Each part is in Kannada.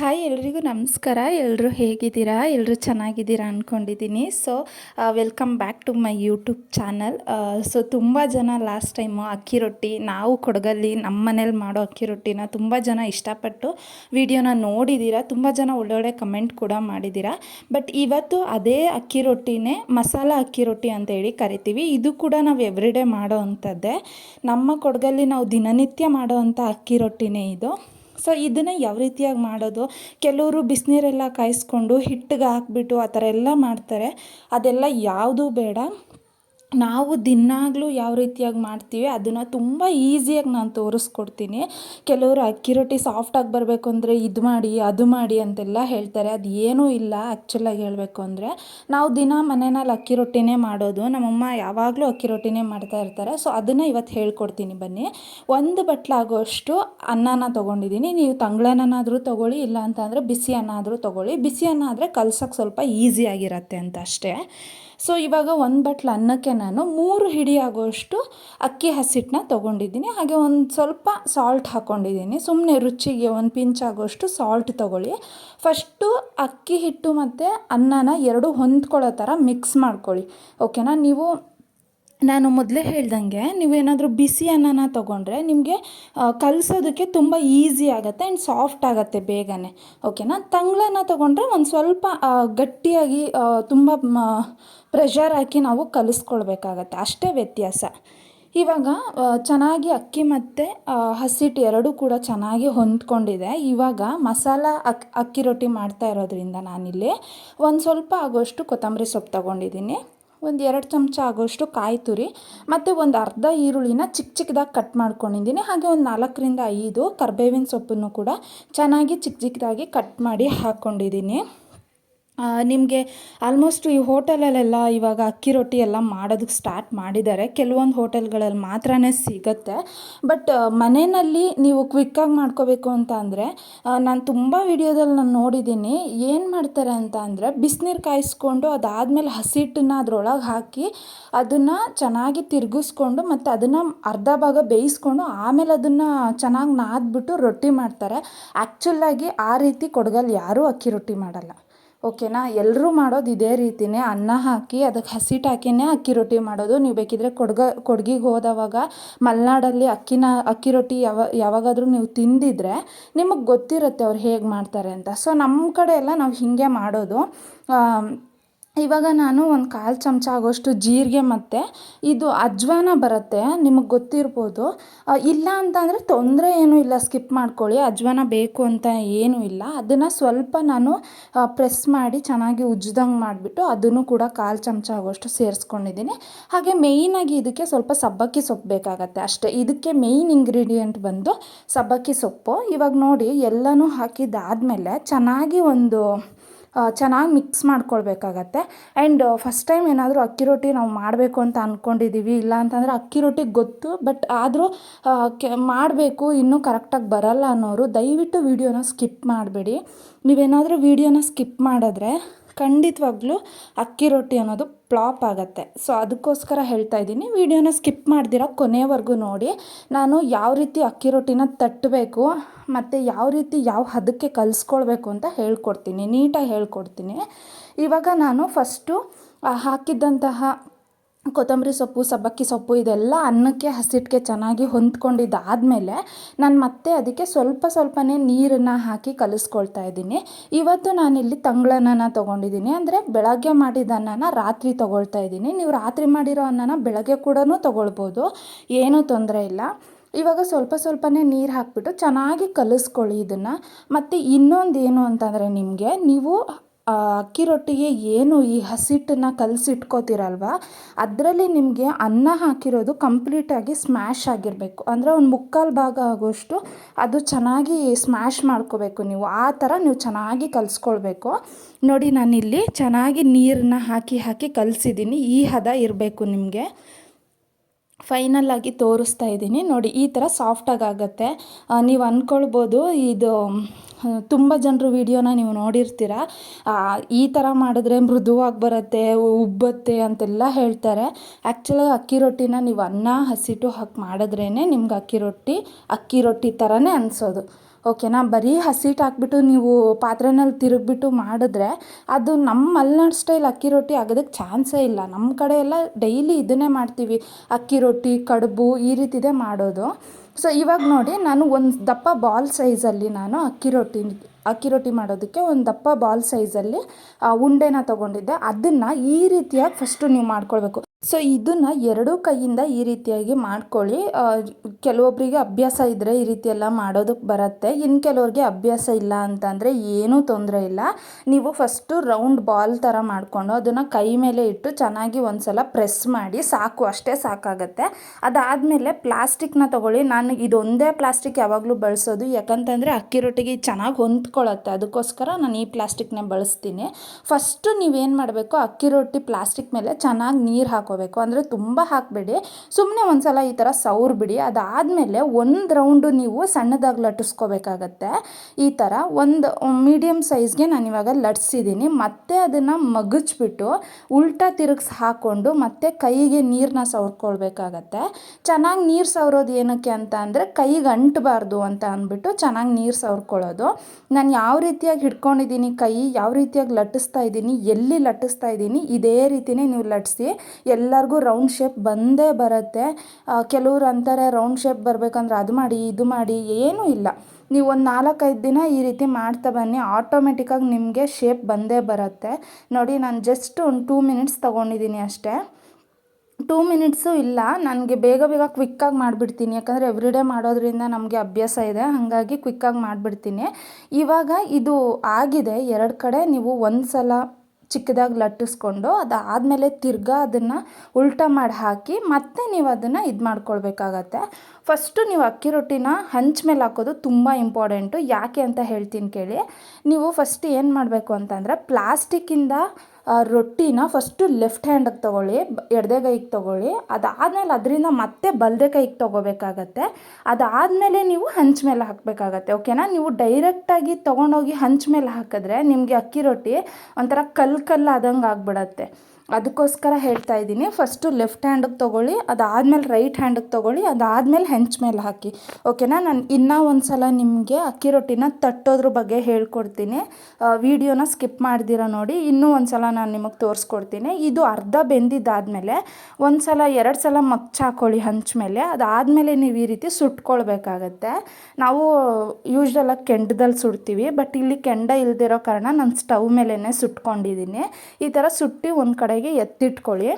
ಹಾಯ್ ಎಲ್ರಿಗೂ ನಮಸ್ಕಾರ. ಎಲ್ಲರೂ ಹೇಗಿದ್ದೀರಾ? ಎಲ್ಲರೂ ಚೆನ್ನಾಗಿದ್ದೀರಾ ಅಂದ್ಕೊಂಡಿದ್ದೀನಿ so welcome back to my YouTube channel so ತುಂಬ ಜನ ಲಾಸ್ಟ್ ಟೈಮು ಅಕ್ಕಿ ರೊಟ್ಟಿ, ನಾವು ಕೊಡಗಲ್ಲಿ ನಮ್ಮ ಮನೇಲಿ ಮಾಡೋ ಅಕ್ಕಿ ರೊಟ್ಟಿನ ತುಂಬ ಜನ ಇಷ್ಟಪಟ್ಟು ವಿಡಿಯೋನ ನೋಡಿದ್ದೀರಾ ತುಂಬ ಜನ ಒಳ್ಳೊಳ್ಳೆ ಕಮೆಂಟ್ ಕೂಡ ಮಾಡಿದ್ದೀರಾ ಬಟ್ ಇವತ್ತು ಅದೇ ಅಕ್ಕಿ ರೊಟ್ಟಿನೇ ಮಸಾಲ ಅಕ್ಕಿ ರೊಟ್ಟಿ ಅಂತ ಹೇಳಿ ಕರಿತೀವಿ. ಇದು ಕೂಡ ನಾವು ಎವ್ರಿಡೇ ಮಾಡೋ ಅಂಥದ್ದೇ. ನಮ್ಮ ಕೊಡಗಲ್ಲಿ ನಾವು ದಿನನಿತ್ಯ ಮಾಡೋ ಅಂಥ ಅಕ್ಕಿ ರೊಟ್ಟಿನೇ ಇದು. ಸೊ ಇದನ್ನು ಯಾವ ರೀತಿಯಾಗಿ ಮಾಡೋದು? ಕೆಲವರು ಬಿಸಿನೀರೆಲ್ಲ ಕಾಯಿಸ್ಕೊಂಡು ಹಿಟ್ಟಿಗೆ ಹಾಕ್ಬಿಟ್ಟು ಆ ಥರ ಎಲ್ಲ ಮಾಡ್ತಾರೆ. ಅದೆಲ್ಲ ಯಾವುದೂ ಬೇಡ. ನಾವು ದಿನಾಗಲೂ ಯಾವ ರೀತಿಯಾಗಿ ಮಾಡ್ತೀವಿ ಅದನ್ನು ತುಂಬ ಈಸಿಯಾಗಿ ನಾನು ತೋರಿಸ್ಕೊಡ್ತೀನಿ. ಕೆಲವರು ಅಕ್ಕಿ ರೊಟ್ಟಿ ಸಾಫ್ಟಾಗಿ ಬರಬೇಕು ಅಂದರೆ ಇದು ಮಾಡಿ, ಅದು ಮಾಡಿ ಅಂತೆಲ್ಲ ಹೇಳ್ತಾರೆ. ಅದು ಏನೂ ಇಲ್ಲ ಆ್ಯಕ್ಚುಲಾಗಿ ಹೇಳಬೇಕು ಅಂದರೆ. ನಾವು ದಿನ ಮನೆಯಲ್ಲಿ ಅಕ್ಕಿ ರೊಟ್ಟಿನೇ ಮಾಡೋದು. ನಮ್ಮಮ್ಮ ಯಾವಾಗಲೂ ಅಕ್ಕಿ ರೊಟ್ಟಿನೇ ಮಾಡ್ತಾ ಇರ್ತಾರೆ. ಸೊ ಅದನ್ನು ಇವತ್ತು ಹೇಳ್ಕೊಡ್ತೀನಿ ಬನ್ನಿ. ಒಂದು ಬಟ್ಲಾಗುವಷ್ಟು ಅನ್ನನ ತೊಗೊಂಡಿದ್ದೀನಿ. ನೀವು ತಂಗ್ಳನ್ನಾದರೂ ತೊಗೊಳ್ಳಿ ಇಲ್ಲ ಅಂತಂದರೆ ಬಿಸಿ ಅನ್ನ ಆದರೂ ತೊಗೊಳ್ಳಿ. ಬಿಸಿ ಅನ್ನ ಆದರೆ ಕಲ್ಸೋಕ್ಕೆ ಸ್ವಲ್ಪ ಈಸಿಯಾಗಿರತ್ತೆ ಅಂತ ಅಷ್ಟೇ. ಸೊ ಇವಾಗ ಒಂದು ಬಟ್ಲು ಅನ್ನಕ್ಕೆ ನಾನು ಮೂರು ಹಿಡಿ ಅಕ್ಕಿ ಹಸಿಟ್ಟನ್ನ ತೊಗೊಂಡಿದ್ದೀನಿ. ಹಾಗೆ ಒಂದು ಸ್ವಲ್ಪ ಸಾಲ್ಟ್ ಹಾಕ್ಕೊಂಡಿದ್ದೀನಿ ಸುಮ್ಮನೆ ರುಚಿಗೆ ಒಂದು ಪಿಂಚ್ ಆಗೋಷ್ಟು ಸಾಲ್ಟ್ ತೊಗೊಳ್ಳಿ. ಫಸ್ಟು ಅಕ್ಕಿ ಹಿಟ್ಟು ಮತ್ತು ಅನ್ನನ ಎರಡು ಹೊಂದ್ಕೊಳ್ಳೋ ಥರ ಮಿಕ್ಸ್ ಮಾಡ್ಕೊಳ್ಳಿ. ಓಕೆನಾ ನೀವು, ನಾನು ಮೊದಲೇ ಹೇಳ್ದಂಗೆ ನೀವೇನಾದರೂ ಬಿಸಿ ಅನ್ನನ ತೊಗೊಂಡ್ರೆ ನಿಮಗೆ ಕಲಸೋದಕ್ಕೆ ತುಂಬ ಈಸಿ ಆಗುತ್ತೆ ಆ್ಯಂಡ್ ಸಾಫ್ಟ್ ಆಗುತ್ತೆ ಬೇಗನೆ. ಓಕೆನಾ ತಂಗ್ಳನ್ನ ತೊಗೊಂಡ್ರೆ ಒಂದು ಸ್ವಲ್ಪ ಗಟ್ಟಿಯಾಗಿ ತುಂಬ ಪ್ರೆಷರ್ ಹಾಕಿ ನಾವು ಕಲಿಸ್ಕೊಳ್ಬೇಕಾಗತ್ತೆ. ಅಷ್ಟೇ ವ್ಯತ್ಯಾಸ. ಇವಾಗ ಚೆನ್ನಾಗಿ ಅಕ್ಕಿ ಮತ್ತು ಹಸಿಟ್ಟು ಎರಡೂ ಕೂಡ ಚೆನ್ನಾಗಿ ಹೊಂದ್ಕೊಂಡಿದೆ. ಇವಾಗ ಮಸಾಲ ಅಕ್, ಅಕ್ಕಿ ರೊಟ್ಟಿ ಮಾಡ್ತಾ ಇರೋದ್ರಿಂದ ನಾನಿಲ್ಲಿ ಒಂದು ಸ್ವಲ್ಪ ಆಗೋಷ್ಟು ಕೊತ್ತಂಬರಿ ಸೊಪ್ಪು ತೊಗೊಂಡಿದ್ದೀನಿ. ಒಂದು ಎರಡು ಚಮಚ ಆಗೋಷ್ಟು ಕಾಯಿ ತುರಿ, ಮತ್ತು ಒಂದು ಅರ್ಧ ಈರುಳ್ಳಿನ ಚಿಕ್ಕ ಚಿಕ್ಕದಾಗಿ ಕಟ್ ಮಾಡ್ಕೊಂಡಿದ್ದೀನಿ. ಹಾಗೆ ಒಂದು ನಾಲ್ಕರಿಂದ ಐದು ಕರ್ಬೇವಿನ ಸೊಪ್ಪನ್ನು ಕೂಡ ಚೆನ್ನಾಗಿ ಚಿಕ್ಕ ಚಿಕ್ಕದಾಗಿ ಕಟ್ ಮಾಡಿ ಹಾಕ್ಕೊಂಡಿದ್ದೀನಿ ನಿಮಗೆ ಆಲ್ಮೋಸ್ಟ್ ಈ ಹೋಟೆಲಲ್ಲೆಲ್ಲ ಇವಾಗ ಅಕ್ಕಿ ರೊಟ್ಟಿ ಎಲ್ಲ ಮಾಡೋದಕ್ಕೆ ಸ್ಟಾರ್ಟ್ ಮಾಡಿದ್ದಾರೆ. ಕೆಲವೊಂದು ಹೋಟೆಲ್ಗಳಲ್ಲಿ ಮಾತ್ರನೇ ಸಿಗುತ್ತೆ. ಬಟ್ ಮನೆಯಲ್ಲಿ ನೀವು ಕ್ವಿಕ್ಕಾಗಿ ಮಾಡ್ಕೋಬೇಕು ಅಂತ ಅಂದರೆ ನಾನು ತುಂಬ ವಿಡಿಯೋದಲ್ಲಿ ನಾನು ನೋಡಿದ್ದೀನಿ. ಏನು ಮಾಡ್ತಾರೆ ಅಂತ ಅಂದರೆ, ಬಿಸಿನೀರು ಕಾಯಿಸ್ಕೊಂಡು ಅದಾದಮೇಲೆ ಹಸಿಟ್ಟನ್ನ ಅದರೊಳಗೆ ಹಾಕಿ ಅದನ್ನು ಚೆನ್ನಾಗಿ ತಿರುಗಿಸ್ಕೊಂಡು ಮತ್ತು ಅದನ್ನು ಅರ್ಧ ಭಾಗ ಬೇಯಿಸ್ಕೊಂಡು ಆಮೇಲೆ ಅದನ್ನು ಚೆನ್ನಾಗಿ ನಾದ್ಬಿಟ್ಟು ರೊಟ್ಟಿ ಮಾಡ್ತಾರೆ. ಆ್ಯಕ್ಚುಲಾಗಿ ಆ ರೀತಿ ಕೊಡಗಲ್ಲಿ ಯಾರೂ ಅಕ್ಕಿ ರೊಟ್ಟಿ ಮಾಡಲ್ಲ. ಓಕೆನಾ? ಎಲ್ಲರೂ ಮಾಡೋದು ಇದೇ ರೀತಿನೇ. ಅನ್ನ ಹಾಕಿ ಅದಕ್ಕೆ ಹಸಿಟ್ಟು ಹಾಕಿನೇ ಅಕ್ಕಿ ರೊಟ್ಟಿ ಮಾಡೋದು. ನೀವು ಬೇಕಿದ್ರೆ ಕೊಡ್ಗ, ಕೊಡ್ಗಿಗೆ ಹೋದವಾಗ ಮಲೆನಾಡಲ್ಲಿ ಅಕ್ಕಿನ, ಅಕ್ಕಿ ರೊಟ್ಟಿ ಯಾವ, ಯಾವಾಗಾದರೂ ನೀವು ತಿಂದಿದ್ರೆ ನಿಮಗೆ ಗೊತ್ತಿರುತ್ತೆ ಅವ್ರು ಹೇಗೆ ಮಾಡ್ತಾರೆ ಅಂತ. ಸೊ ನಮ್ಮ ಕಡೆ ಎಲ್ಲ ನಾವು ಹೀಗೆ ಮಾಡೋದು. ಇವಾಗ ನಾನು ಒಂದು ಕಾಲು ಚಮಚ ಆಗೋಷ್ಟು ಜೀರಿಗೆ ಮತ್ತು ಇದು ಅಜ್ವಾನ ಬರುತ್ತೆ, ನಿಮಗೆ ಗೊತ್ತಿರ್ಬೋದು. ಇಲ್ಲ ಅಂತಂದರೆ ತೊಂದರೆ ಏನೂ ಇಲ್ಲ, ಸ್ಕಿಪ್ ಮಾಡ್ಕೊಳ್ಳಿ. ಅಜ್ವಾನ ಬೇಕು ಅಂತ ಏನೂ ಇಲ್ಲ. ಅದನ್ನು ಸ್ವಲ್ಪ ನಾನು ಪ್ರೆಸ್ ಮಾಡಿ ಚೆನ್ನಾಗಿ ಉಜ್ದಂಗೆ ಮಾಡಿಬಿಟ್ಟು ಅದನ್ನು ಕೂಡ ಕಾಲು ಚಮಚ ಆಗೋಷ್ಟು ಸೇರಿಸ್ಕೊಂಡಿದ್ದೀನಿ. ಹಾಗೆ ಮೇಯ್ನಾಗಿ ಇದಕ್ಕೆ ಸ್ವಲ್ಪ ಸಬ್ಬಕ್ಕಿ ಸೊಪ್ಪು ಬೇಕಾಗತ್ತೆ ಅಷ್ಟೇ. ಇದಕ್ಕೆ ಮೇಯ್ನ್ ಇಂಗ್ರೀಡಿಯೆಂಟ್ ಬಂದು ಸಬ್ಬಕ್ಕಿ ಸೊಪ್ಪು. ಇವಾಗ ನೋಡಿ ಎಲ್ಲನೂ ಹಾಕಿದ್ದಾದಮೇಲೆ ಚೆನ್ನಾಗಿ ಒಂದು ಚೆನ್ನಾಗಿ ಮಿಕ್ಸ್ ಮಾಡ್ಕೊಳ್ಬೇಕಾಗತ್ತೆ. ಆ್ಯಂಡ್ ಫಸ್ಟ್ ಟೈಮ್ ಏನಾದರೂ ಅಕ್ಕಿ ರೊಟ್ಟಿ ನಾವು ಮಾಡಬೇಕು ಅಂತ ಅಂದ್ಕೊಂಡಿದ್ದೀವಿ ಇಲ್ಲ ಅಂತಂದರೆ ಅಕ್ಕಿ ರೊಟ್ಟಿ ಗೊತ್ತು ಬಟ್ ಆದರೂ ಕೆ, ಮಾಡಬೇಕು, ಇನ್ನೂ ಕರೆಕ್ಟಾಗಿ ಬರಲ್ಲ ಅನ್ನೋರು ದಯವಿಟ್ಟು ವೀಡಿಯೋನ ಸ್ಕಿಪ್ ಮಾಡಬೇಡಿ. ನೀವೇನಾದರೂ ವೀಡಿಯೋನ ಸ್ಕಿಪ್ ಮಾಡಿದ್ರೆ ಖಂಡಿತವಾಗ್ಲೂ ಅಕ್ಕಿ ರೊಟ್ಟಿ ಅನ್ನೋದು ಪ್ಲಾಪ್ ಆಗುತ್ತೆ. ಸೊ ಅದಕ್ಕೋಸ್ಕರ ಹೇಳ್ತಾ ಇದ್ದೀನಿ ವೀಡಿಯೋನ ಸ್ಕಿಪ್ ಮಾಡ್ದಿರ ಕೊನೆವರೆಗೂ ನೋಡಿ, ನಾನು ಯಾವ ರೀತಿ ಅಕ್ಕಿ ರೊಟ್ಟಿನ ತಟ್ಟಬೇಕು ಮತ್ತು ಯಾವ ರೀತಿ ಯಾವ ಹದಕ್ಕೆ ಕಲಿಸ್ಕೊಳ್ಬೇಕು ಅಂತ ಹೇಳ್ಕೊಡ್ತೀನಿ, ನೀಟಾಗಿ ಹೇಳ್ಕೊಡ್ತೀನಿ. ಇವಾಗ ನಾನು ಫಸ್ಟು ಹಾಕಿದ್ದಂತಹ ಕೊತ್ತಂಬರಿ ಸೊಪ್ಪು, ಸಬ್ಬಕ್ಕಿ ಸೊಪ್ಪು ಇದೆಲ್ಲ ಅನ್ನಕ್ಕೆ ಹಸಿಟ್ಟಿಗೆ ಚೆನ್ನಾಗಿ ಹೊಂದ್ಕೊಂಡಿದ್ದಾದಮೇಲೆ ನಾನು ಮತ್ತೆ ಅದಕ್ಕೆ ಸ್ವಲ್ಪ ಸ್ವಲ್ಪನೇ ನೀರನ್ನು ಹಾಕಿ ಕಲಿಸ್ಕೊಳ್ತಾ ಇದ್ದೀನಿ. ಇವತ್ತು ನಾನಿಲ್ಲಿ ತಂಗ್ಳನ್ನ ತೊಗೊಂಡಿದ್ದೀನಿ. ಅಂದರೆ ಬೆಳಗ್ಗೆ ಮಾಡಿದ ಅನ್ನನ ರಾತ್ರಿ ತೊಗೊಳ್ತಾ ಇದ್ದೀನಿ. ನೀವು ರಾತ್ರಿ ಮಾಡಿರೋ ಅನ್ನನ ಬೆಳಗ್ಗೆ ಕೂಡ ತೊಗೊಳ್ಬೋದು. ಏನೂ ತೊಂದರೆ ಇಲ್ಲ. ಇವಾಗ ಸ್ವಲ್ಪ ಸ್ವಲ್ಪನೇ ನೀರು ಹಾಕ್ಬಿಟ್ಟು ಚೆನ್ನಾಗಿ ಕಲಿಸ್ಕೊಳ್ಳಿ ಇದನ್ನು. ಮತ್ತು ಇನ್ನೊಂದು ಏನು ಅಂತಂದರೆ ನಿಮಗೆ ನೀವು ಅಕ್ಕಿ ರೊಟ್ಟಿಗೆ ಏನು ಈ ಹಸಿಟ್ಟನ್ನು ಕಲಸಿಟ್ಕೋತೀರಲ್ವ, ಅದರಲ್ಲಿ ನಿಮಗೆ ಅನ್ನ ಹಾಕಿರೋದು ಕಂಪ್ಲೀಟಾಗಿ ಸ್ಮ್ಯಾಶ್ ಆಗಿರಬೇಕು. ಅಂದರೆ ಒಂದು ಮುಕ್ಕಾಲು ಭಾಗ ಆಗೋಷ್ಟು ಅದು ಚೆನ್ನಾಗಿ ಸ್ಮ್ಯಾಶ್ ಮಾಡ್ಕೋಬೇಕು ನೀವು. ಆ ಥರ ನೀವು ಚೆನ್ನಾಗಿ ಕಲಿಸ್ಕೊಳ್ಬೇಕು. ನೋಡಿ ನಾನಿಲ್ಲಿ ಚೆನ್ನಾಗಿ ನೀರನ್ನ ಹಾಕಿ ಹಾಕಿ ಕಲಿಸಿದ್ದೀನಿ. ಈ ಹದ ಇರಬೇಕು ನಿಮಗೆ. ಫೈನಲ್ ಆಗಿ ತೋರಿಸ್ತಾ ಇದ್ದೀನಿ. ನೋಡಿ, ಈ ಥರ ಸಾಫ್ಟಾಗಿ ಆಗುತ್ತೆ. ನೀವು ಅಂದ್ಕೊಳ್ಬೋದು ಇದು ತುಂಬ ಜನರು ವಿಡಿಯೋನ ನೀವು ನೋಡಿರ್ತೀರ. ಈ ಥರ ಮಾಡಿದ್ರೆ ಮೃದುವಾಗಿ ಬರುತ್ತೆ, ಉಬ್ಬತ್ತೆ ಅಂತೆಲ್ಲ ಹೇಳ್ತಾರೆ. ಆ್ಯಕ್ಚುಲಿ ಅಕ್ಕಿ ರೊಟ್ಟಿನ ನೀವು ಅನ್ನ ಹಸಿಟ್ಟು ಹಾಕಿ ಮಾಡಿದ್ರೇ ನಿಮ್ಗೆ ಅಕ್ಕಿ ರೊಟ್ಟಿ ಅಕ್ಕಿ ರೊಟ್ಟಿ ಥರನೇ ಅನಿಸೋದು. ಓಕೆನಾ ಬರೀ ಹಸಿಟ್ಟು ಹಾಕ್ಬಿಟ್ಟು ನೀವು ಪಾತ್ರೆನಲ್ಲಿ ತಿರುಗಿಬಿಟ್ಟು ಮಾಡಿದ್ರೆ ಅದು ನಮ್ಮ ಮಲೆನಾಡು ಸ್ಟೈಲ್ ಅಕ್ಕಿ ರೊಟ್ಟಿ ಆಗೋದಕ್ಕೆ ಚಾನ್ಸೇ ಇಲ್ಲ. ನಮ್ಮ ಕಡೆ ಎಲ್ಲ ಡೈಲಿ ಇದನ್ನೇ ಮಾಡ್ತೀವಿ, ಅಕ್ಕಿ ರೊಟ್ಟಿ, ಕಡುಬು ಈ ರೀತಿದೇ ಮಾಡೋದು. ಸೊ ಇವಾಗ ನೋಡಿ ನಾನು ಒಂದು ದಪ್ಪ ಬಾಲ್ ಸೈಜಲ್ಲಿ ನಾನು ಅಕ್ಕಿ ರೊಟ್ಟಿ ಅಕ್ಕಿ ರೊಟ್ಟಿ ಮಾಡೋದಕ್ಕೆ ಒಂದು ದಪ್ಪ ಬಾಲ್ ಸೈಜಲ್ಲಿ ಉಂಡೆನ ತೊಗೊಂಡಿದ್ದೆ. ಅದನ್ನು ಈ ರೀತಿಯಾಗಿ ಫಸ್ಟು ನೀವು ಮಾಡ್ಕೊಳ್ಬೇಕು. ಸೊ ಇದನ್ನು ಎರಡೂ ಕೈಯಿಂದ ಈ ರೀತಿಯಾಗಿ ಮಾಡ್ಕೊಳ್ಳಿ. ಕೆಲವೊಬ್ಬರಿಗೆ ಅಭ್ಯಾಸ ಇದ್ದರೆ ಈ ರೀತಿ ಎಲ್ಲ ಮಾಡೋದಕ್ಕೆ ಬರುತ್ತೆ. ಇನ್ನು ಕೆಲವ್ರಿಗೆ ಅಭ್ಯಾಸ ಇಲ್ಲ ಅಂತಂದರೆ ಏನೂ ತೊಂದರೆ ಇಲ್ಲ. ನೀವು ಫಸ್ಟು ರೌಂಡ್ ಬಾಲ್ ಥರ ಮಾಡಿಕೊಂಡು ಅದನ್ನು ಕೈ ಮೇಲೆ ಇಟ್ಟು ಚೆನ್ನಾಗಿ ಒಂದು ಸಲ ಪ್ರೆಸ್ ಮಾಡಿ, ಸಾಕು, ಅಷ್ಟೇ ಸಾಕಾಗತ್ತೆ. ಅದಾದಮೇಲೆ ಪ್ಲಾಸ್ಟಿಕ್ನ ತೊಗೊಳ್ಳಿ. ನಾನು ಇದೊಂದೇ ಪ್ಲಾಸ್ಟಿಕ್ ಯಾವಾಗಲೂ ಬಳಸೋದು. ಯಾಕಂತಂದರೆ ಅಕ್ಕಿ ರೊಟ್ಟಿಗೆ ಚೆನ್ನಾಗಿ ಹೊಂದ್ಕೊಳತ್ತೆ. ಅದಕ್ಕೋಸ್ಕರ ನಾನು ಈ ಪ್ಲಾಸ್ಟಿಕ್ನೇ ಬಳಸ್ತೀನಿ. ಫಸ್ಟು ನೀವೇನು ಮಾಡಬೇಕು? ಅಕ್ಕಿ ರೊಟ್ಟಿ ಪ್ಲಾಸ್ಟಿಕ್ ಮೇಲೆ ಚೆನ್ನಾಗಿ ನೀರು ಹಾಕೋ ಹಾಕ್ಕೋಬೇಕು ಅಂದರೆ ತುಂಬ ಹಾಕಬೇಡಿ. ಸುಮ್ಮನೆ ಒಂದು ಸಲ ಈ ಥರ ಸೌರ್ ಬಿಡಿ. ಅದಾದಮೇಲೆ ಒಂದು ರೌಂಡು ನೀವು ಸಣ್ಣದಾಗಿ ಲಟ್ಟಿಸ್ಕೋಬೇಕಾಗತ್ತೆ. ಈ ಥರ ಒಂದು ಮೀಡಿಯಮ್ ಸೈಜ್ಗೆ ನಾನು ಇವಾಗ ಲಟ್ಸಿದ್ದೀನಿ ಮತ್ತೆ ಅದನ್ನು ಮಗುಚ್ಬಿಟ್ಟು ಉಲ್ಟಾ ತಿರುಗಿಸಿ ಹಾಕ್ಕೊಂಡು ಮತ್ತೆ ಕೈಗೆ ನೀರನ್ನ ಸವರ್ಕೊಳ್ಬೇಕಾಗತ್ತೆ. ಚೆನ್ನಾಗಿ ನೀರು ಸವರೋದು ಏನಕ್ಕೆ ಅಂತ ಅಂದರೆ ಕೈಗೆ ಅಂಟಬಾರ್ದು ಅಂತ ಅಂದ್ಬಿಟ್ಟು ಚೆನ್ನಾಗಿ ನೀರು ಸವರ್ಕೊಳ್ಳೋದು. ನಾನು ಯಾವ ರೀತಿಯಾಗಿ ಹಿಡ್ಕೊಂಡಿದ್ದೀನಿ ಕೈ, ಯಾವ ರೀತಿಯಾಗಿ ಲಟ್ಟಿಸ್ತಾ ಇದ್ದೀನಿ ಎಲ್ಲಿ ಲಟ್ಟಿಸ್ತಾ ಇದ್ದೀನಿ ಇದೇ ರೀತಿಯೇ ನೀವು ಲಟ್ಟಿಸಿ ಎಲ್ಲರಿಗೂ ರೌಂಡ್ ಶೇಪ್ ಬಂದೇ ಬರುತ್ತೆ. ಕೆಲವ್ರು ಅಂತಾರೆ ರೌಂಡ್ ಶೇಪ್ ಬರಬೇಕಂದ್ರೆ ಅದು ಮಾಡಿ, ಇದು ಮಾಡಿ, ಏನೂ ಇಲ್ಲ. ನೀವು ಒಂದು ನಾಲ್ಕೈದು ದಿನ ಈ ರೀತಿ ಮಾಡ್ತಾ ಬನ್ನಿ ಆಟೋಮೆಟಿಕ್ಕಾಗಿ ನಿಮಗೆ ಶೇಪ್ ಬಂದೇ ಬರುತ್ತೆ. ನೋಡಿ, ನಾನು ಜಸ್ಟ್ ಒಂದು ಟೂ ಮಿನಿಟ್ಸ್ ತೊಗೊಂಡಿದ್ದೀನಿ ಅಷ್ಟೇ. ಟೂ ಮಿನಿಟ್ಸು ಇಲ್ಲ, ನನಗೆ ಬೇಗ ಬೇಗ ಕ್ವಿಕ್ಕಾಗಿ ಮಾಡಿಬಿಡ್ತೀನಿ. ಯಾಕಂದರೆ ಎವ್ರಿಡೇ ಮಾಡೋದ್ರಿಂದ ನಮಗೆ ಅಭ್ಯಾಸ ಇದೆ, ಹಾಗಾಗಿ ಕ್ವಿಕ್ಕಾಗಿ ಮಾಡಿಬಿಡ್ತೀನಿ. ಇವಾಗ ಇದು ಆಗಿದೆ, ಎರಡು ಕಡೆ ನೀವು ಒಂದು ಸಲ ಚಿಕ್ಕದಾಗಿ ಲಟ್ಟಿಸ್ಕೊಂಡು ಅದಾದಮೇಲೆ ತಿರ್ಗಾ ಅದನ್ನು ಉಲ್ಟಾ ಮಾಡಿ ಹಾಕಿ ಮತ್ತೆ ನೀವು ಅದನ್ನು ಇದು ಮಾಡ್ಕೊಳ್ಬೇಕಾಗತ್ತೆ. ಫಸ್ಟು ನೀವು ಅಕ್ಕಿ ರೊಟ್ಟಿನ ಹಂಚ್ ಮೇಲೆ ಹಾಕೋದು ತುಂಬ ಇಂಪಾರ್ಟೆಂಟು. ಯಾಕೆ ಅಂತ ಹೇಳ್ತೀನಿ ಕೇಳಿ. ನೀವು ಫಸ್ಟ್ ಏನು ಮಾಡಬೇಕು ಅಂತಂದರೆ ಪ್ಲಾಸ್ಟಿಕ್ಕಿಂದ ರೊಟ್ಟಿನ ಫಸ್ಟು ಲೆಫ್ಟ್ ಹ್ಯಾಂಡಿಗೆ ತೊಗೊಳ್ಳಿ, ಎಡದೆ ಕೈಗೆ ತೊಗೊಳ್ಳಿ. ಅದಾದಮೇಲೆ ಅದರಿಂದ ಮತ್ತೆ ಬಲದೆ ಕೈಗೆ ತೊಗೋಬೇಕಾಗತ್ತೆ. ಅದಾದಮೇಲೆ ನೀವು ಹಂಚ್ ಮೇಲೆ ಹಾಕಬೇಕಾಗತ್ತೆ ಓಕೆನಾ ನೀವು ಡೈರೆಕ್ಟಾಗಿ ತೊಗೊಂಡೋಗಿ ಹಂಚ್ ಮೇಲೆ ಹಾಕಿದ್ರೆ ನಿಮಗೆ ಅಕ್ಕಿ ರೊಟ್ಟಿ ಒಂಥರ ಕಲ್ಲು ಕಲ್ಲು ಆದಂಗೆ ಆಗ್ಬಿಡತ್ತೆ. ಅದಕ್ಕೋಸ್ಕರ ಹೇಳ್ತಾ ಇದ್ದೀನಿ. ಫಸ್ಟು ಲೆಫ್ಟ್ ಹ್ಯಾಂಡಿಗೆ ತೊಗೊಳ್ಳಿ, ಅದಾದಮೇಲೆ ರೈಟ್ ಹ್ಯಾಂಡಿಗೆ ತೊಗೊಳ್ಳಿ, ಅದಾದಮೇಲೆ ಹೆಂಚ್ ಮೇಲೆ ಹಾಕಿ. ಓಕೆನಾ ನಾನು ಇನ್ನೂ ಒಂದು ಸಲ ನಿಮಗೆ ಅಕ್ಕಿ ರೊಟ್ಟಿನ ತಟ್ಟೋದ್ರ ಬಗ್ಗೆ ಹೇಳ್ಕೊಡ್ತೀನಿ. ವಿಡಿಯೋನ ಸ್ಕಿಪ್ ಮಾಡ್ದಿರ ನೋಡಿ. ಇನ್ನೂ ಒಂದು ಸಲ ನಾನು ನಿಮಗೆ ತೋರಿಸ್ಕೊಡ್ತೀನಿ. ಇದು ಅರ್ಧ ಬೆಂದಿದ್ದಾದಮೇಲೆ ಒಂದು ಸಲ ಎರಡು ಸಲ ಮಚ್ಚ ಹಾಕೊಳ್ಳಿ ಹಂಚ್ ಮೇಲೆ. ಅದಾದಮೇಲೆ ನೀವು ಈ ರೀತಿ ಸುಟ್ಕೊಳ್ಬೇಕಾಗತ್ತೆ. ನಾವು ಯೂಶ್ವಲಾಗಿ ಕೆಂಡದಲ್ಲಿ ಸುಡ್ತೀವಿ ಬಟ್ ಇಲ್ಲಿ ಕೆಂಡ ಇಲ್ದಿರೋ ಕಾರಣ ನಾನು ಸ್ಟವ್ ಮೇಲೇ ಸುಟ್ಕೊಂಡಿದ್ದೀನಿ. ಈ ಥರ ಸುಟ್ಟಿ ಒಂದು ಕಡೆ ಕಡೆಗೆ ಎತ್ತಿಟ್ಕೊಳ್ಳಿ.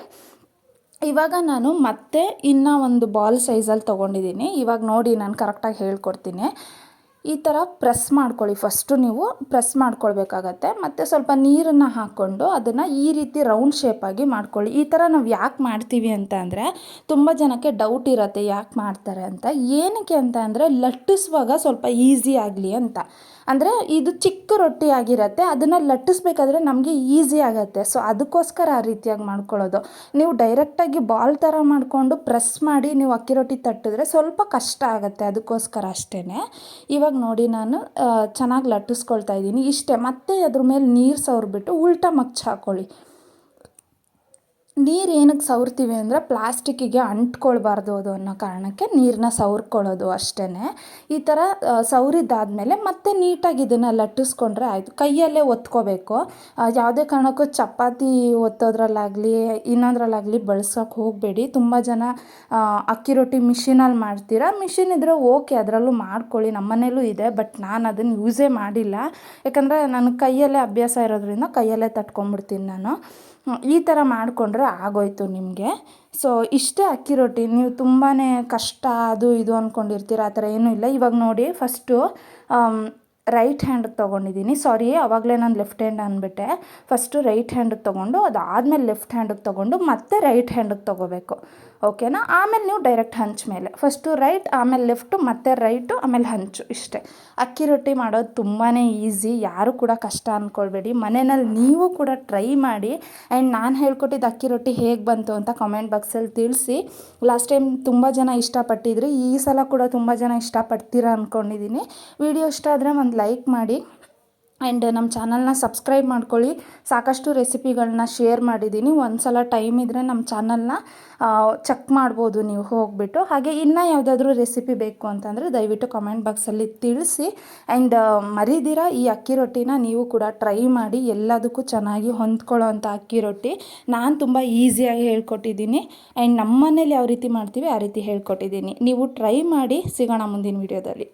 ಇವಾಗ ನಾನು ಮತ್ತೆ ಇನ್ನೂ ಒಂದು ಬಾಲ್ ಸೈಜಲ್ಲಿ ತೊಗೊಂಡಿದ್ದೀನಿ. ಇವಾಗ ನೋಡಿ ನಾನು ಕರೆಕ್ಟಾಗಿ ಹೇಳ್ಕೊಡ್ತೀನಿ. ಈ ಥರ ಪ್ರೆಸ್ ಮಾಡ್ಕೊಳ್ಳಿ. ಫಸ್ಟು ನೀವು ಪ್ರೆಸ್ ಮಾಡ್ಕೊಳ್ಬೇಕಾಗತ್ತೆ. ಮತ್ತು ಸ್ವಲ್ಪ ನೀರನ್ನು ಹಾಕ್ಕೊಂಡು ಅದನ್ನು ಈ ರೀತಿ ರೌಂಡ್ ಶೇಪಾಗಿ ಮಾಡ್ಕೊಳ್ಳಿ. ಈ ಥರ ನಾವು ಯಾಕೆ ಮಾಡ್ತೀವಿ ಅಂತ ಅಂದರೆ, ತುಂಬ ಜನಕ್ಕೆ ಡೌಟ್ ಇರುತ್ತೆ ಯಾಕೆ ಮಾಡ್ತಾರೆ ಅಂತ. ಏನಕ್ಕೆ ಅಂತ ಅಂದರೆ, ಲಟ್ಟಿಸುವಾಗ ಸ್ವಲ್ಪ ಈಸಿ ಆಗಲಿ ಅಂತ. ಅಂದರೆ ಇದು ಚಿಕ್ಕ ರೊಟ್ಟಿ ಆಗಿರುತ್ತೆ. ಅದನ್ನು ಲಟ್ಟಿಸ್ಬೇಕಾದ್ರೆ ನಮಗೆ ಈಸಿ ಆಗುತ್ತೆ. ಸೊ ಅದಕ್ಕೋಸ್ಕರ ಆ ರೀತಿಯಾಗಿ ಮಾಡ್ಕೊಳ್ಳೋದು. ನೀವು ಡೈರೆಕ್ಟಾಗಿ ಬಾಲ್ ಥರ ಮಾಡಿಕೊಂಡು ಪ್ರೆಸ್ ಮಾಡಿ ನೀವು ಅಕ್ಕಿ ರೊಟ್ಟಿ ತಟ್ಟಿದ್ರೆ ಸ್ವಲ್ಪ ಕಷ್ಟ ಆಗುತ್ತೆ. ಅದಕ್ಕೋಸ್ಕರ ಅಷ್ಟೇ ಇವಾಗ ನೋಡಿ ನಾನು ಚೆನ್ನಾಗಿ ಲಟ್ಟಿಸ್ಕೊಳ್ತಾ ಇದ್ದೀನಿ. ಇಷ್ಟೇ ಮತ್ತೆ ಅದ್ರ ಮೇಲೆ ನೀರು ಸವರ್ಬಿಟ್ಟು ಉಲ್ಟಾ ಮಗ್ಚ್ ಹಾಕ್ಕೊಳ್ಳಿ ನೀರು ಏನಕ್ಕೆ ಸವರ್ತೀವಿ ಅಂದರೆ ಪ್ಲಾಸ್ಟಿಕ್ಕಿಗೆ ಅಂಟ್ಕೊಳ್ಬಾರ್ದು ಅದು ಅನ್ನೋ ಕಾರಣಕ್ಕೆ ನೀರನ್ನ ಸವರ್ಕೊಳ್ಳೋದು ಅಷ್ಟೇ ಈ ಥರ ಸವರಿದ್ದಾದಮೇಲೆ ಮತ್ತೆ ನೀಟಾಗಿ ಇದನ್ನು ಲಟ್ಟಿಸ್ಕೊಂಡ್ರೆ ಆಯಿತು. ಕೈಯಲ್ಲೇ ಒತ್ಕೋಬೇಕು. ಯಾವುದೇ ಕಾರಣಕ್ಕೂ ಚಪಾತಿ ಒತ್ತೋದ್ರಲ್ಲಾಗಲಿ, ಇನ್ನೊಂದ್ರಲ್ಲಾಗಲಿ ಬಳಸೋಕೆ ಹೋಗಬೇಡಿ. ತುಂಬ ಜನ ಅಕ್ಕಿ ರೊಟ್ಟಿ ಮಿಷಿನಲ್ಲಿ ಮಾಡ್ತೀರಾ? ಮಿಷಿನ್ ಇದ್ದರೆ ಓಕೆ, ಅದರಲ್ಲೂ ಮಾಡ್ಕೊಳ್ಳಿ. ನಮ್ಮ ಮನೇಲೂ ಇದೆ, ಬಟ್ ನಾನು ಅದನ್ನು ಯೂಸೇ ಮಾಡಿಲ್ಲ. ಯಾಕಂದರೆ ನನಗೆ ಕೈಯಲ್ಲೇ ಅಭ್ಯಾಸ ಇರೋದ್ರಿಂದ ಕೈಯಲ್ಲೇ ತಟ್ಕೊಂಡ್ಬಿಡ್ತೀನಿ ನಾನು. ಈ ಥರ ಮಾಡಿಕೊಂಡ್ರೆ ಆಗೋಯಿತು ನಿಮಗೆ. ಸೊ ಇಷ್ಟೇ ಅಕ್ಕಿ ರೊಟ್ಟಿ. ನೀವು ತುಂಬಾ ಕಷ್ಟ, ಅದು ಇದು ಅಂದ್ಕೊಂಡಿರ್ತೀರ ಆ ಥರ ಏನೂ ಇಲ್ಲ. ಇವಾಗ ನೋಡಿ ಫಸ್ಟು ರೈಟ್ ಹ್ಯಾಂಡಿಗೆ ತೊಗೊಂಡಿದ್ದೀನಿ ಸಾರಿ ಅವಾಗಲೇ ನಾನು ಲೆಫ್ಟ್ ಹ್ಯಾಂಡ್ ಅಂದ್ಬಿಟ್ಟೆ ಫಸ್ಟು ರೈಟ್ ಹ್ಯಾಂಡಿಗೆ ತೊಗೊಂಡು, ಅದಾದಮೇಲೆ ಲೆಫ್ಟ್ ಹ್ಯಾಂಡಿಗೆ ತೊಗೊಂಡು, ಮತ್ತೆ ರೈಟ್ ಹ್ಯಾಂಡಿಗೆ ತೊಗೋಬೇಕು. ಓಕೆನಾ? ಆಮೇಲೆ ನೀವು ಡೈರೆಕ್ಟ್ ಹಂಚ್ ಮೇಲೆ. ಫಸ್ಟು ರೈಟ್ ಆಮೇಲೆ ಲೆಫ್ಟು ಮತ್ತೆ ರೈಟು ಆಮೇಲೆ ಹಂಚು ಇಷ್ಟೇ. ಅಕ್ಕಿ ರೊಟ್ಟಿ ಮಾಡೋದು ತುಂಬಾ ಈಸಿ ಯಾರು ಕೂಡ ಕಷ್ಟ ಅಂದ್ಕೊಳ್ಬೇಡಿ ಮನೆಯಲ್ಲಿ ನೀವು ಕೂಡ ಟ್ರೈ ಮಾಡಿ. ಆ್ಯಂಡ್ ನಾನು ಹೇಳ್ಕೊಟ್ಟಿದ್ದು ಅಕ್ಕಿ ರೊಟ್ಟಿ ಹೇಗೆ ಬಂತು ಅಂತ ಕಮೆಂಟ್ ಬಾಕ್ಸಲ್ಲಿ ತಿಳಿಸಿ. ಲಾಸ್ಟ್ ಟೈಮ್ ತುಂಬ ಜನ ಇಷ್ಟಪಟ್ಟಿದ್ರಿ. ಈ ಸಲ ಕೂಡ ತುಂಬ ಜನ ಇಷ್ಟಪಡ್ತೀರಾ ಅಂದ್ಕೊಂಡಿದ್ದೀನಿ ವಿಡಿಯೋ ಇಷ್ಟ ಆದರೆ ಒಂದು ಲೈಕ್ ಮಾಡಿ. ಆ್ಯಂಡ್ ನಮ್ಮ ಚಾನಲ್ನ ಸಬ್ಸ್ಕ್ರೈಬ್ ಮಾಡ್ಕೊಳ್ಳಿ. ಸಾಕಷ್ಟು ರೆಸಿಪಿಗಳನ್ನ ಶೇರ್ ಮಾಡಿದ್ದೀನಿ. ಒಂದು ಸಲ ಟೈಮ್ ಇದ್ದರೆ ನಮ್ಮ ಚಾನಲ್ನ ಚೆಕ್ ಮಾಡ್ಬೋದು ನೀವು ಹೋಗಿಬಿಟ್ಟು. ಹಾಗೆ ಇನ್ನೂ ಯಾವುದಾದ್ರೂ ರೆಸಿಪಿ ಬೇಕು ಅಂತಂದರೆ ದಯವಿಟ್ಟು ಕಮೆಂಟ್ ಬಾಕ್ಸಲ್ಲಿ ತಿಳಿಸಿ. ಆ್ಯಂಡ್ ಮರಿದಿರ ಈ ಅಕ್ಕಿ ರೊಟ್ಟಿನ ನೀವು ಕೂಡ ಟ್ರೈ ಮಾಡಿ ಎಲ್ಲದಕ್ಕೂ ಚೆನ್ನಾಗಿ ಹೊಂದ್ಕೊಳ್ಳೋ ಅಂಥ ಅಕ್ಕಿ ರೊಟ್ಟಿ. ನಾನು ತುಂಬ ಈಸಿಯಾಗಿ ಹೇಳ್ಕೊಟ್ಟಿದ್ದೀನಿ. ಆ್ಯಂಡ್ ನಮ್ಮ ಮನೇಲಿ ಯಾವ ರೀತಿ ಮಾಡ್ತೀವಿ ಆ ರೀತಿ ಹೇಳ್ಕೊಟ್ಟಿದ್ದೀನಿ. ನೀವು ಟ್ರೈ ಮಾಡಿ ಸಿಗೋಣ ಮುಂದಿನ ವೀಡಿಯೋದಲ್ಲಿ